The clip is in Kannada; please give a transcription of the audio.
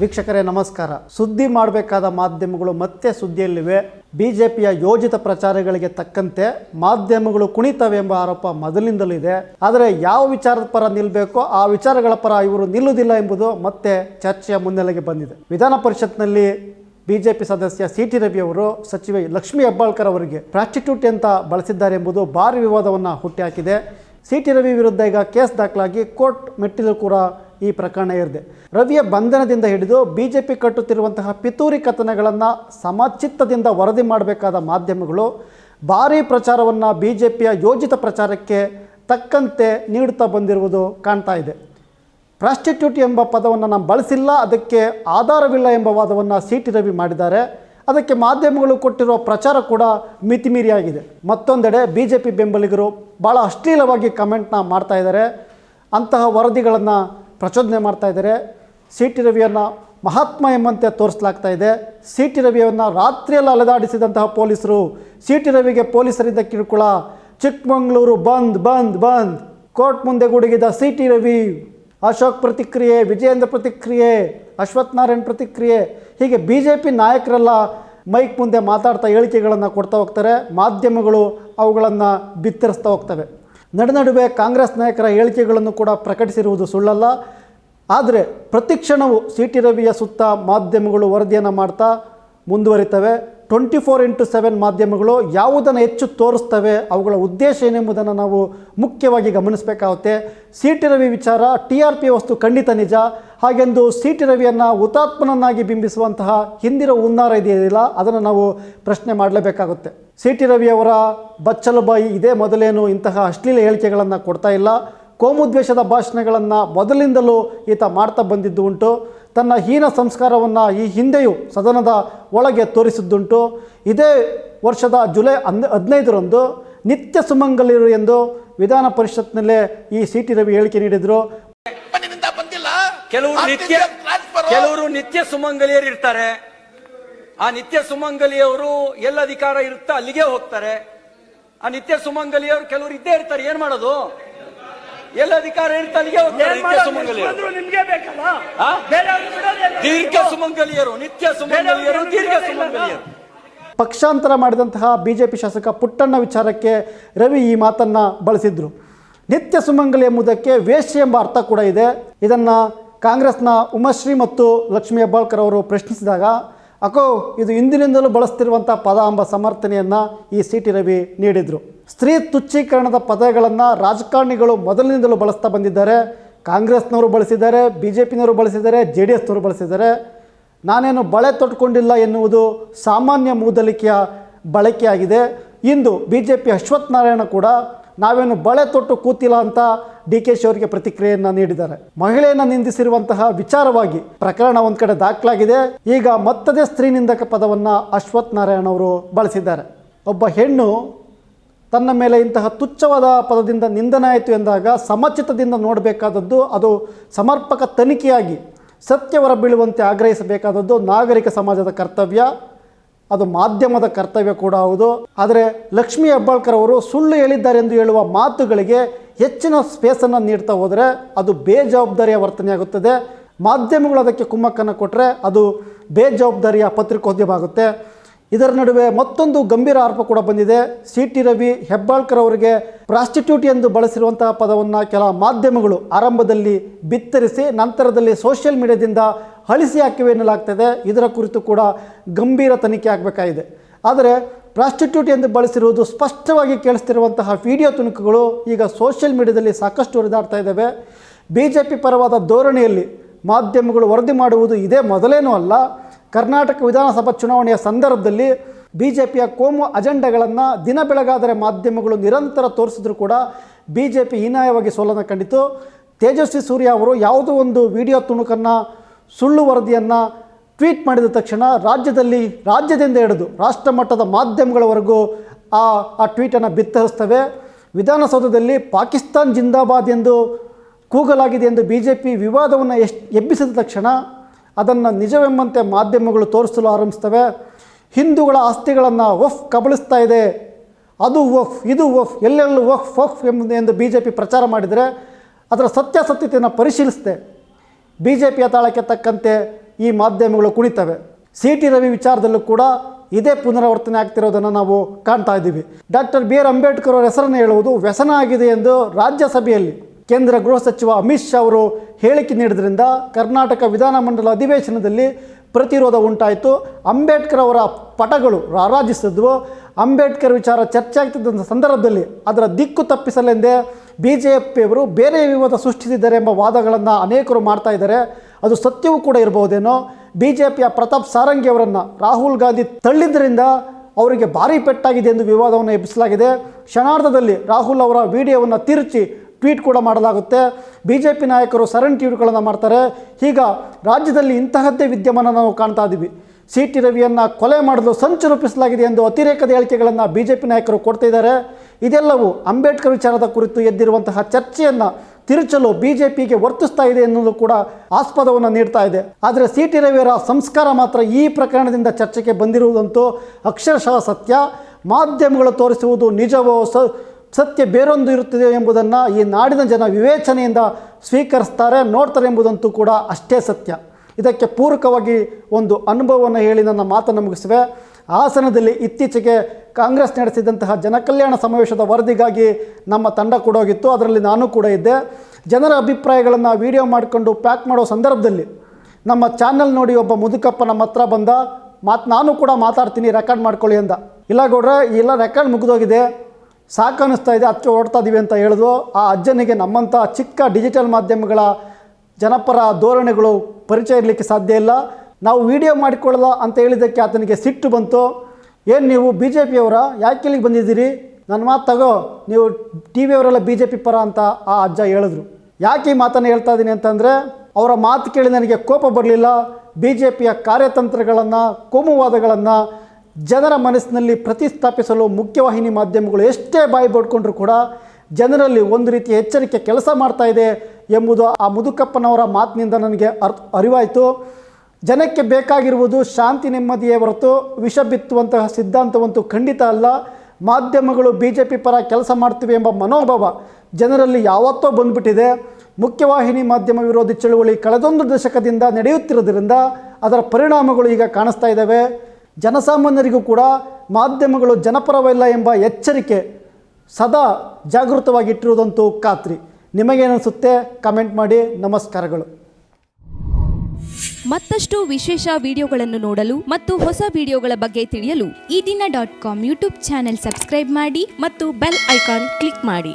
ವೀಕ್ಷಕರೇ, ನಮಸ್ಕಾರ. ಸುದ್ದಿ ಮಾಡಬೇಕಾದ ಮಾಧ್ಯಮಗಳು ಮತ್ತೆ ಸುದ್ದಿಯಲ್ಲಿವೆ. ಬಿಜೆಪಿಯ ಯೋಜಿತ ಪ್ರಚಾರಗಳಿಗೆ ತಕ್ಕಂತೆ ಮಾಧ್ಯಮಗಳು ಕುಣಿತವೆ ಎಂಬ ಆರೋಪ ಮೊದಲಿಂದಲೂ ಇದೆ. ಆದರೆ ಯಾವ ವಿಚಾರದ ಪರ ನಿಲ್ಲಬೇಕೋ ಆ ವಿಚಾರಗಳ ಪರ ಇವರು ನಿಲ್ಲುವುದಿಲ್ಲ ಎಂಬುದು ಮತ್ತೆ ಚರ್ಚೆಯ ಮುನ್ನೆಲೆಗೆ ಬಂದಿದೆ. ವಿಧಾನ ಪರಿಷತ್ನಲ್ಲಿ ಬಿಜೆಪಿ ಸದಸ್ಯ ಸಿ ಟಿ ರವಿ ಅವರು, ಸಚಿವೆ ಲಕ್ಷ್ಮೀ ಹೆಬ್ಬಾಳ್ಕರ್ ಅವರಿಗೆ ಪ್ರಾಸ್ಟಿಟ್ಯೂಟ್ ಅಂತ ಬಳಸಿದ್ದಾರೆ ಎಂಬುದು ಭಾರಿ ವಿವಾದವನ್ನು ಹುಟ್ಟಿಹಾಕಿದೆ. ಸಿ ಟಿ ರವಿ ವಿರುದ್ಧ ಈಗ ಕೇಸ್ ದಾಖಲಾಗಿ ಕೋರ್ಟ್ ಮೆಟ್ಟಿಲು ಕೂಡ ಈ ಪ್ರಕರಣ ಏರಿದೆ ರವಿಯ ಬಂಧನದಿಂದ ಹಿಡಿದು ಬಿಜೆಪಿ ಕಟ್ಟುತ್ತಿರುವಂತಹ ಪಿತೂರಿ ಕಥನಗಳನ್ನು ಸಮಚಿತ್ತದಿಂದ ವರದಿ ಮಾಡಬೇಕಾದ ಮಾಧ್ಯಮಗಳು ಭಾರೀ ಪ್ರಚಾರವನ್ನು ಬಿ ಜೆ ಪಿಯ ಯೋಜಿತ ಪ್ರಚಾರಕ್ಕೆ ತಕ್ಕಂತೆ ನೀಡುತ್ತಾ ಬಂದಿರುವುದು ಕಾಣ್ತಾ ಇದೆ. ಪ್ರಾಸ್ಟಿಟ್ಯೂಟ್ ಎಂಬ ಪದವನ್ನು ನಾವು ಬಳಸಿಲ್ಲ, ಅದಕ್ಕೆ ಆಧಾರವಿಲ್ಲ ಎಂಬ ವಾದವನ್ನು ಸಿ ಟಿ ರವಿ ಮಾಡಿದ್ದಾರೆ. ಅದಕ್ಕೆ ಮಾಧ್ಯಮಗಳು ಕೊಟ್ಟಿರುವ ಪ್ರಚಾರ ಕೂಡ ಮಿತಿಮೀರಿಯಾಗಿದೆ. ಮತ್ತೊಂದೆಡೆ ಬಿ ಜೆ ಪಿ ಬೆಂಬಲಿಗರು ಭಾಳ ಅಶ್ಲೀಲವಾಗಿ ಕಮೆಂಟ್ನ ಮಾಡ್ತಾ ಇದ್ದಾರೆ. ಅಂತಹ ವರದಿಗಳನ್ನು ಪ್ರಚೋದನೆ ಮಾಡ್ತಾ ಇದ್ದಾರೆ. ಸಿ ಟಿ ರವಿಯನ್ನು ಮಹಾತ್ಮ ಎಂಬಂತೆ ತೋರಿಸಲಾಗ್ತಾ ಇದೆ. ಸಿ ಟಿ ರವಿಯನ್ನು ರಾತ್ರಿಯಲ್ಲಿ ಅಲೆದಾಡಿಸಿದಂತಹ ಪೊಲೀಸರು ಸಿ ಟಿ ರವಿಗೆ ಪೊಲೀಸರಿಂದ ಕಿರುಕುಳ. ಚಿಕ್ಕಮಗಳೂರು ಬಂದ್ ಬಂದ್ ಬಂದ್. ಕೋರ್ಟ್ ಮುಂದೆ ಗುಡುಗಿದ ಸಿ ಟಿ ರವಿ. ಅಶೋಕ್ ಪ್ರತಿಕ್ರಿಯೆ, ವಿಜಯೇಂದ್ರ ಪ್ರತಿಕ್ರಿಯೆ, ಅಶ್ವಥ್ ನಾರಾಯಣ್ ಪ್ರತಿಕ್ರಿಯೆ. ಹೀಗೆ ಬಿ ಜೆ ಪಿ ನಾಯಕರೆಲ್ಲ ಮೈಕ್ ಮುಂದೆ ಮಾತಾಡ್ತಾ ಹೇಳಿಕೆಗಳನ್ನು ಕೊಡ್ತಾ ಹೋಗ್ತಾರೆ. ಮಾಧ್ಯಮಗಳು ಅವುಗಳನ್ನು ಬಿತ್ತರಿಸ್ತಾ ಹೋಗ್ತವೆ. ನಡುನಡುವೆ ಕಾಂಗ್ರೆಸ್ ನಾಯಕರ ಹೇಳಿಕೆಗಳನ್ನು ಕೂಡ ಪ್ರಕಟಿಸಿರುವುದು ಸುಳ್ಳಲ್ಲ. ಆದರೆ ಪ್ರತಿಕ್ಷಣವು ಸಿ ಟಿ ರವಿಯ ಸುತ್ತ ಮಾಧ್ಯಮಗಳು ವರದಿಯನ್ನು ಮಾಡ್ತಾ ಮುಂದುವರಿತವೆ. ಟ್ವೆಂಟಿ ಫೋರ್ ಇಂಟು ಸೆವೆನ್ ಮಾಧ್ಯಮಗಳು ಯಾವುದನ್ನು ಹೆಚ್ಚು ತೋರಿಸ್ತವೆ, ಅವುಗಳ ಉದ್ದೇಶ ಏನೆಂಬುದನ್ನು ನಾವು ಮುಖ್ಯವಾಗಿ ಗಮನಿಸಬೇಕಾಗುತ್ತೆ. ಸಿ ಟಿ ರವಿ ವಿಚಾರ ಟಿ ಆರ್ ಪಿ ವಸ್ತು ಖಂಡಿತ ನಿಜ. ಹಾಗೆಂದು ಸಿ ಟಿ ರವಿಯನ್ನು ಹುತಾತ್ಮನನ್ನಾಗಿ ಬಿಂಬಿಸುವಂತಹ ಹಿಂದಿರೋ ಹುನ್ನಾರ ಇದೆಯಲ್ಲ, ಅದನ್ನು ನಾವು ಪ್ರಶ್ನೆ ಮಾಡಲೇಬೇಕಾಗುತ್ತೆ. ಸಿ ಟಿ ರವಿಯವರ ಬಚ್ಚಲುಬಾಯಿ ಇದೇ ಮೊದಲೇನು ಇಂತಹ ಅಶ್ಲೀಲ ಹೇಳಿಕೆಗಳನ್ನು ಕೊಡ್ತಾ ಇಲ್ಲ. ಕೋಮುದ್ವೇಷದ ಭಾಷಣಗಳನ್ನು ಮೊದಲಿಂದಲೂ ಈತ ಮಾಡ್ತಾ ಬಂದಿದ್ದು ಉಂಟು. ತನ್ನ ಹೀನ ಸಂಸ್ಕಾರವನ್ನು ಈ ಹಿಂದೆಯೂ ಸದನದ ಒಳಗೆ ತೋರಿಸಿದ್ದುಂಟು. ಇದೇ ವರ್ಷದ ಜುಲೈ ಹನ್ ಹದಿನೈದರಂದು ನಿತ್ಯ ಸುಮಂಗಲಿರು ಎಂದು ವಿಧಾನ ಪರಿಷತ್ನಲ್ಲೇ ಈ ಸಿ ಟಿ ರವಿ ಹೇಳಿಕೆ ನೀಡಿದರು. ಕೆಲವರು ನಿತ್ಯ ಕೆಲವರು ನಿತ್ಯ ಸುಮಂಗಲಿಯರು ಇರ್ತಾರೆ. ಆ ನಿತ್ಯ ಸುಮಂಗಲಿಯವರು ಎಲ್ಲ ಅಧಿಕಾರ ಇರುತ್ತಾ ಅಲ್ಲಿಗೆ ಹೋಗ್ತಾರೆ. ಆ ನಿತ್ಯ ಸುಮಂಗಲಿಯವರು ಕೆಲವರು ಇದ್ದೇ ಇರ್ತಾರೆ. ಏನ್ ಮಾಡೋದು? ಎಲ್ಲ ಅಧಿಕಾರ ನಿಮ್ಗೆ ಬೇಕಲ್ಲ? ದೀರ್ಘ ಸುಮಂಗಲಿಯರು ನಿತ್ಯ ಸುಮಂಗಲಿಯರು ದೀರ್ಘ ಸುಮಂಗಲಿಯರು. ಪಕ್ಷಾಂತರ ಮಾಡಿದಂತಹ ಬಿಜೆಪಿ ಜೆ ಪಿ ಶಾಸಕ ಪುಟ್ಟಣ್ಣ ವಿಚಾರಕ್ಕೆ ರವಿ ಈ ಮಾತನ್ನು ಬಳಸಿದ್ರು. ನಿತ್ಯ ಸುಮಂಗಲಿ ಎಂಬುದಕ್ಕೆ ವೇಷ ಎಂಬ ಅರ್ಥ ಕೂಡ ಇದೆ. ಇದನ್ನು ಕಾಂಗ್ರೆಸ್ನ ಉಮಶ್ರೀ ಮತ್ತು ಲಕ್ಷ್ಮೀ ಹೆಬ್ಬಾಳ್ಕರ್ ಅವರು ಪ್ರಶ್ನಿಸಿದಾಗ ಅಕೋ ಇದು ಇಂದಿನಿಂದಲೂ ಬಳಸ್ತಿರುವಂಥ ಪದ ಎಂಬ ಸಮರ್ಥನೆಯನ್ನು ಈ ಸಿ ಟಿ ರವಿ ನೀಡಿದರು. ಸ್ತ್ರೀ ತುಚ್ಛೀಕರಣದ ಪದಗಳನ್ನು ರಾಜಕಾರಣಿಗಳು ಮೊದಲಿನಿಂದಲೂ ಬಳಸ್ತಾ ಬಂದಿದ್ದಾರೆ. ಕಾಂಗ್ರೆಸ್ನವರು ಬಳಸಿದ್ದಾರೆ ಬಿ ಜೆ ಪಿನವರು ಬಳಸಿದ್ದಾರೆ ಜೆ ಡಿ ಎಸ್ನವರು ಬಳಸಿದ್ದಾರೆ. ನಾನೇನು ಬಳೆ ತೊಟ್ಕೊಂಡಿಲ್ಲ ಎನ್ನುವುದು ಸಾಮಾನ್ಯ ಮೂದಲಿಕೆಯ ಬಳಕೆಯಾಗಿದೆ. ಇಂದು B J P Ashwath Narayana ಕೂಡ ನಾವೇನು ಬಳೆ ತೊಟ್ಟು ಕೂತಿಲ್ಲ ಅಂತ ಡಿ ಕೆ ಶಿ ಅವರಿಗೆ ಪ್ರತಿಕ್ರಿಯೆಯನ್ನು ನೀಡಿದ್ದಾರೆ. ಮಹಿಳೆಯನ್ನು ನಿಂದಿಸಿರುವಂತಹ ವಿಚಾರವಾಗಿ ಪ್ರಕರಣ ಒಂದು ಕಡೆ ದಾಖಲಾಗಿದೆ. ಈಗ ಮತ್ತದೇ ಸ್ತ್ರೀ ನಿಂದಕ ಪದವನ್ನು ಅಶ್ವಥ್ ನಾರಾಯಣ ಅವರು ಬಳಸಿದ್ದಾರೆ. ಒಬ್ಬ ಹೆಣ್ಣು ತನ್ನ ಮೇಲೆ ಇಂತಹ ತುಚ್ಛವಾದ ಪದದಿಂದ ನಿಂದನಾಯಿತು ಎಂದಾಗ ಸಮಚಿತದಿಂದ ನೋಡಬೇಕಾದದ್ದು ಅದು ಸಮರ್ಪಕ ತನಿಖೆಯಾಗಿ ಸತ್ಯ ಹೊರಬೀಳುವಂತೆ ಆಗ್ರಹಿಸಬೇಕಾದದ್ದು ನಾಗರಿಕ ಸಮಾಜದ ಕರ್ತವ್ಯ, ಅದು ಮಾಧ್ಯಮದ ಕರ್ತವ್ಯ ಕೂಡ ಹೌದು. ಆದರೆ ಲಕ್ಷ್ಮೀ ಹೆಬ್ಬಾಳ್ಕರ್ ಅವರು ಸುಳ್ಳು ಹೇಳಿದ್ದಾರೆ ಎಂದು ಹೇಳುವ ಮಾತುಗಳಿಗೆ ಹೆಚ್ಚಿನ ಸ್ಪೇಸನ್ನು ನೀಡ್ತಾ ಹೋದರೆ ಅದು ಬೇಜವಾಬ್ದಾರಿಯ ವರ್ತನೆಯಾಗುತ್ತದೆ ಮಾಧ್ಯಮಗಳು ಅದಕ್ಕೆ ಕುಮ್ಮಕ್ಕನ್ನು ಕೊಟ್ಟರೆ ಅದು ಬೇಜವಾಬ್ದಾರಿಯ ಪತ್ರಿಕೋದ್ಯಮ ಆಗುತ್ತೆ. ಇದರ ನಡುವೆ ಮತ್ತೊಂದು ಗಂಭೀರ ಆರೋಪ ಕೂಡ ಬಂದಿದೆ. ಸಿ ಟಿ ರವಿ ಹೆಬ್ಬಾಳ್ಕರ್ ಅವರಿಗೆ ಪ್ರಾಸ್ಟಿಟ್ಯೂಟ್ ಎಂದು ಬಳಸಿರುವಂತಹ ಪದವನ್ನು ಕೆಲ ಮಾಧ್ಯಮಗಳು ಆರಂಭದಲ್ಲಿ ಬಿತ್ತರಿಸಿ ನಂತರದಲ್ಲಿ ಸೋಷಿಯಲ್ ಮೀಡಿಯಾದಿಂದ ಅಳಿಸಿ ಹಾಕಿವೆ ಎನ್ನಲಾಗ್ತದೆ. ಇದರ ಕುರಿತು ಕೂಡ ಗಂಭೀರ ತನಿಖೆ ಆಗಬೇಕಾಗಿದೆ. ಆದರೆ ಪ್ರಾಸ್ಟಿಟ್ಯೂಟ್ ಎಂದು ಬಳಸಿರುವುದು ಸ್ಪಷ್ಟವಾಗಿ ಕೇಳಿಸ್ತಿರುವಂತಹ ವಿಡಿಯೋ ತುಣುಕುಗಳು ಈಗ ಸೋಷಿಯಲ್ ಮೀಡಿಯಾದಲ್ಲಿ ಸಾಕಷ್ಟು ಹರಿದಾಡ್ತಾ ಇದ್ದಾವೆ. ಬಿ ಜೆ ಪಿ ಪರವಾದ ಧೋರಣೆಯಲ್ಲಿ ಮಾಧ್ಯಮಗಳು ವರದಿ ಮಾಡುವುದು ಇದೇ ಮೊದಲೇನೂ ಅಲ್ಲ. ಕರ್ನಾಟಕ ವಿಧಾನಸಭಾ ಚುನಾವಣೆಯ ಸಂದರ್ಭದಲ್ಲಿ ಬಿ ಜೆ ಪಿಯ ಕೋಮು ಅಜೆಂಡಾಗಳನ್ನು ದಿನ ಬೆಳಗಾದರೆ ಮಾಧ್ಯಮಗಳು ನಿರಂತರ ತೋರಿಸಿದ್ರು ಕೂಡ ಬಿ ಜೆ ಪಿ ಹೀನಾಯವಾಗಿ ಸೋಲನ್ನು ಕಂಡಿತು. ತೇಜಸ್ವಿ ಸೂರ್ಯ ಅವರು ಯಾವುದೋ ಒಂದು ವಿಡಿಯೋ ತುಣುಕನ್ನು, ಸುಳ್ಳು ವರದಿಯನ್ನು ಟ್ವೀಟ್ ಮಾಡಿದ ತಕ್ಷಣ ರಾಜ್ಯದಲ್ಲಿ, ರಾಜ್ಯದಿಂದ ಹಿಡಿದು ರಾಷ್ಟ್ರ ಮಟ್ಟದ ಮಾಧ್ಯಮಗಳವರೆಗೂ ಆ ಆ ಟ್ವೀಟನ್ನು ಬಿತ್ತರಿಸ್ತವೆ. ವಿಧಾನಸೌಧದಲ್ಲಿ ಪಾಕಿಸ್ತಾನ್ ಜಿಂದಾಬಾದ್ ಎಂದು ಕೂಗಲಾಗಿದೆ ಎಂದು ಬಿ ಜೆ ಪಿ ವಿವಾದವನ್ನು ಎಷ್ಟು ಎಬ್ಬಿಸಿದ ತಕ್ಷಣ ಅದನ್ನು ನಿಜವೆಂಬಂತೆ ಮಾಧ್ಯಮಗಳು ತೋರಿಸಲು ಆರಂಭಿಸ್ತವೆ. ಹಿಂದೂಗಳ ಆಸ್ತಿಗಳನ್ನು ವಫ್ ಕಬಳಿಸ್ತಾ ಇದೆ. ಅದು ವಫ್ ಇದು ವಫ್ ಎಲ್ಲೆಲ್ಲೂ ವಫ್ ವಫ್ ಎಂಬುದು ಎಂದು ಬಿ ಜೆ ಪಿ ಪ್ರಚಾರ ಮಾಡಿದರೆ ಅದರ ಸತ್ಯಾಸತ್ಯತೆಯನ್ನು ಪರಿಶೀಲಿಸಿದೆ ಬಿ ಜೆ ಪಿಯ ತಾಳಕ್ಕೆ ತಕ್ಕಂತೆ ಈ ಮಾಧ್ಯಮಗಳು ಕುಣಿತವೆ. ಸಿ ಟಿ ರವಿ ವಿಚಾರದಲ್ಲೂ ಕೂಡ ಇದೇ ಪುನರಾವರ್ತನೆ ಆಗ್ತಿರೋದನ್ನು ನಾವು ಕಾಣ್ತಾ ಇದ್ದೀವಿ. ಡಾಕ್ಟರ್ ಬಿ ಆರ್ ಅಂಬೇಡ್ಕರ್ ಅವರ ಹೆಸರನ್ನು ಹೇಳುವುದು ವ್ಯಸನ ಆಗಿದೆ ಎಂದು ರಾಜ್ಯಸಭೆಯಲ್ಲಿ ಕೇಂದ್ರ ಗೃಹ ಸಚಿವ ಅಮಿತ್ ಶಾ ಅವರು ಹೇಳಿಕೆ ನೀಡಿದ್ರಿಂದ ಕರ್ನಾಟಕ ವಿಧಾನಮಂಡಲ ಅಧಿವೇಶನದಲ್ಲಿ ಪ್ರತಿರೋಧ ಉಂಟಾಯಿತು. ಅಂಬೇಡ್ಕರ್ ಅವರ ಪಟಗಳು ರಾರಾಜಿಸಿದ್ವು. ಅಂಬೇಡ್ಕರ್ ವಿಚಾರ ಚರ್ಚೆ ಆಗ್ತಿದ್ದಂಥ ಸಂದರ್ಭದಲ್ಲಿ ಅದರ ದಿಕ್ಕು ತಪ್ಪಿಸಲೆಂದೇ ಬಿ ಜೆ ಪಿಯವರು ಬೇರೆ ವಿವಾದ ಸೃಷ್ಟಿಸಿದ್ದಾರೆ ಎಂಬ ವಾದಗಳನ್ನು ಅನೇಕರು ಮಾಡ್ತಾ ಇದ್ದಾರೆ. ಅದು ಸತ್ಯವೂ ಕೂಡ ಇರಬಹುದೇನೋ? ಬಿ ಜೆ ಪಿಯ ಪ್ರತಾಪ್ ಸಾರಂಗಿ ಅವರನ್ನು ರಾಹುಲ್ ಗಾಂಧಿ ತಳ್ಳಿದ್ದರಿಂದ ಅವರಿಗೆ ಭಾರಿ ಪೆಟ್ಟಾಗಿದೆ ಎಂದು ವಿವಾದವನ್ನು ಎಬ್ಬಿಸಲಾಗಿದೆ. ಕ್ಷಣಾರ್ಧದಲ್ಲಿ ರಾಹುಲ್ ಅವರ ವಿಡಿಯೋವನ್ನು ತಿರುಚಿ ಟ್ವೀಟ್ ಕೂಡ ಮಾಡಲಾಗುತ್ತೆ. ಬಿ ಜೆ ಪಿ ನಾಯಕರು ಸರಣಿ ಟ್ವೀಟ್ಗಳನ್ನು ಮಾಡ್ತಾರೆ. ಈಗ ರಾಜ್ಯದಲ್ಲಿ ಇಂತಹದ್ದೇ ವಿದ್ಯಮಾನ ನಾವು ಕಾಣ್ತಾ ಇದ್ದೀವಿ ಸಿ ಟಿ ರವಿಯನ್ನು ಕೊಲೆ ಮಾಡಲು ಸಂಚು ರೂಪಿಸಲಾಗಿದೆ ಎಂದು ಅತಿರೇಕದ ಹೇಳಿಕೆಗಳನ್ನು ಬಿ ಜೆ ಪಿ ನಾಯಕರು ಕೊಡ್ತಿದ್ದಾರೆ ಇದೆಲ್ಲವೂ ಅಂಬೇಡ್ಕರ್ ವಿಚಾರದ ಕುರಿತು ಎದ್ದಿರುವಂತಹ ಚರ್ಚೆಯನ್ನು ತಿರುಚಲು ಬಿ ಜೆ ಪಿಗೆ ವರ್ತಿಸ್ತಾ ಇದೆ ಎನ್ನುವುದು ಕೂಡ ಆಸ್ಪದವನ್ನು ನೀಡ್ತಾ ಇದೆ. ಆದರೆ ಸಿ ಟಿ ರವಿಯರ ಸಂಸ್ಕಾರ ಮಾತ್ರ ಈ ಪ್ರಕರಣದಿಂದ ಚರ್ಚೆಗೆ ಬಂದಿರುವುದಂತೂ ಅಕ್ಷರಶಃ ಸತ್ಯ. ಮಾಧ್ಯಮಗಳು ತೋರಿಸುವುದು ನಿಜವೋ ಸ ಸತ್ಯ ಬೇರೊಂದು ಇರುತ್ತದೆ ಎಂಬುದನ್ನು ಈ ನಾಡಿನ ಜನ ವಿವೇಚನೆಯಿಂದ ಸ್ವೀಕರಿಸ್ತಾರೆ, ನೋಡ್ತಾರೆ ಎಂಬುದಂತೂ ಕೂಡ ಅಷ್ಟೇ ಸತ್ಯ. ಇದಕ್ಕೆ ಪೂರಕವಾಗಿ ಒಂದು ಅನುಭವವನ್ನು ಹೇಳಿ ನನ್ನ ಮಾತನ್ನು ಮುಗಿಸುವೆ. ಹಾಸನದಲ್ಲಿ ಇತ್ತೀಚೆಗೆ ಕಾಂಗ್ರೆಸ್ ನಡೆಸಿದಂತಹ ಜನಕಲ್ಯಾಣ ಸಮಾವೇಶದ ವರದಿಗಾಗಿ ನಮ್ಮ ತಂಡ ಕೂಡ ಹೋಗಿತ್ತು. ಅದರಲ್ಲಿ ನಾನು ಕೂಡ ಇದ್ದೆ. ಜನರ ಅಭಿಪ್ರಾಯಗಳನ್ನು ವಿಡಿಯೋ ಮಾಡಿಕೊಂಡು ಪ್ಯಾಕ್ ಮಾಡೋ ಸಂದರ್ಭದಲ್ಲಿ ನಮ್ಮ ಚಾನಲ್ ನೋಡಿ ಒಬ್ಬ ಮುದುಕಪ್ಪ ನಮ್ಮ ಹತ್ರ ಬಂದ, ಮಾತು ನಾನು ಕೂಡ ಮಾತಾಡ್ತೀನಿ, ರೆಕಾರ್ಡ್ ಮಾಡ್ಕೊಳ್ಳಿ ಅಂದ. ಇಲ್ಲ ಗೌಡ್ರೆ ಇಲ್ಲ ರೆಕಾರ್ಡ್ ಮುಗಿದೋಗಿದೆ. ಸಾಕು ಅನ್ನಿಸ್ತಾ ಇದೆ, ಅಚ್ಚು ಓಡ್ತಾ ಇದೀವಿ ಅಂತ ಹೇಳಿದ್ರು. ಆ ಅಜ್ಜನಿಗೆ ನಮ್ಮಂಥ ಚಿಕ್ಕ ಡಿಜಿಟಲ್ ಮಾಧ್ಯಮಗಳ ಜನಪರ ಧೋರಣೆಗಳು ಪರಿಚಯ ಇರಲಿಕ್ಕೆ ಸಾಧ್ಯ ಇಲ್ಲ. ನಾವು ವಿಡಿಯೋ ಮಾಡಿಕೊಳ್ಳಲ್ಲ ಅಂತ ಹೇಳಿದ್ದಕ್ಕೆ ಆತನಿಗೆ ಸಿಟ್ಟು ಬಂತು. ಏನು ನೀವು ಬಿ ಜೆ ಪಿಯವರ ಯಾಕೆ ಇಲ್ಲಿಗೆ ಬಂದಿದ್ದೀರಿ? ನನ್ನ ಮಾತು ತಗೋ. ನೀವು ಟಿ ವಿಯವರೆಲ್ಲ ಬಿ ಜೆ ಪಿ ಪರ ಅಂತ ಆ ಅಜ್ಜ ಹೇಳಿದ್ರು. ಯಾಕೆ ಈ ಮಾತನ್ನು ಹೇಳ್ತಾ ಇದ್ದೀನಿ ಅಂತಂದರೆ, ಅವರ ಮಾತು ಕೇಳಿ ನನಗೆ ಕೋಪ ಬರಲಿಲ್ಲ. ಬಿ ಜೆ ಪಿಯ ಕಾರ್ಯತಂತ್ರಗಳನ್ನು, ಕೋಮುವಾದಗಳನ್ನು ಜನರ ಮನಸ್ಸಿನಲ್ಲಿ ಪ್ರತಿಸ್ಥಾಪಿಸಲು ಮುಖ್ಯವಾಹಿನಿ ಮಾಧ್ಯಮಗಳು ಎಷ್ಟೇ ಬಾಯಿ ಬಡ್ಕೊಂಡ್ರೂ ಕೂಡ ಜನರಲ್ಲಿ ಒಂದು ರೀತಿಯ ಎಚ್ಚರಿಕೆ ಕೆಲಸ ಮಾಡ್ತಾ ಇದೆ ಎಂಬುದು ಆ ಮುದುಕಪ್ಪನವರ ಮಾತಿನಿಂದ ನನಗೆ ಅರ್ಥ ಅರಿವಾಯಿತು. ಜನಕ್ಕೆ ಬೇಕಾಗಿರುವುದು ಶಾಂತಿ ನೆಮ್ಮದಿಯೇ ಹೊರತು ವಿಷ ಬಿತ್ತುವಂತಹ ಸಿದ್ಧಾಂತವಂತೂ ಖಂಡಿತ ಅಲ್ಲ. ಮಾಧ್ಯಮಗಳು ಬಿ ಜೆ ಪಿ ಪರ ಕೆಲಸ ಮಾಡ್ತೀವಿ ಎಂಬ ಮನೋಭಾವ ಜನರಲ್ಲಿ ಯಾವತ್ತೋ ಬಂದ್ಬಿಟ್ಟಿದೆ. ಮುಖ್ಯವಾಹಿನಿ ಮಾಧ್ಯಮ ವಿರೋಧಿ ಚಳುವಳಿ ಕಳೆದೊಂದು ದಶಕದಿಂದ ನಡೆಯುತ್ತಿರೋದ್ರಿಂದ ಅದರ ಪರಿಣಾಮಗಳು ಈಗ ಕಾಣಿಸ್ತಾ ಇದ್ದಾವೆ. ಜನಸಾಮಾನ್ಯರಿಗೂ ಕೂಡ ಮಾಧ್ಯಮಗಳು ಜನಪರವಲ್ಲ ಎಂಬ ಎಚ್ಚರಿಕೆ ಸದಾ ಜಾಗೃತವಾಗಿಟ್ಟಿರುವುದಂತೂ ಖಾತ್ರಿ. ನಿಮಗೇನಿಸುತ್ತೆ ಕಮೆಂಟ್ ಮಾಡಿ. ನಮಸ್ಕಾರಗಳು. ಮತ್ತಷ್ಟು ವಿಶೇಷ ವಿಡಿಯೋಗಳನ್ನು ನೋಡಲು ಮತ್ತು ಹೊಸ ವಿಡಿಯೋಗಳ ಬಗ್ಗೆ ತಿಳಿಯಲು Eedina dot com YouTube channel subscribe ಮಾಡಿ ಮತ್ತು ಬೆಲ್ ಐಕಾನ್ ಕ್ಲಿಕ್ ಮಾಡಿ.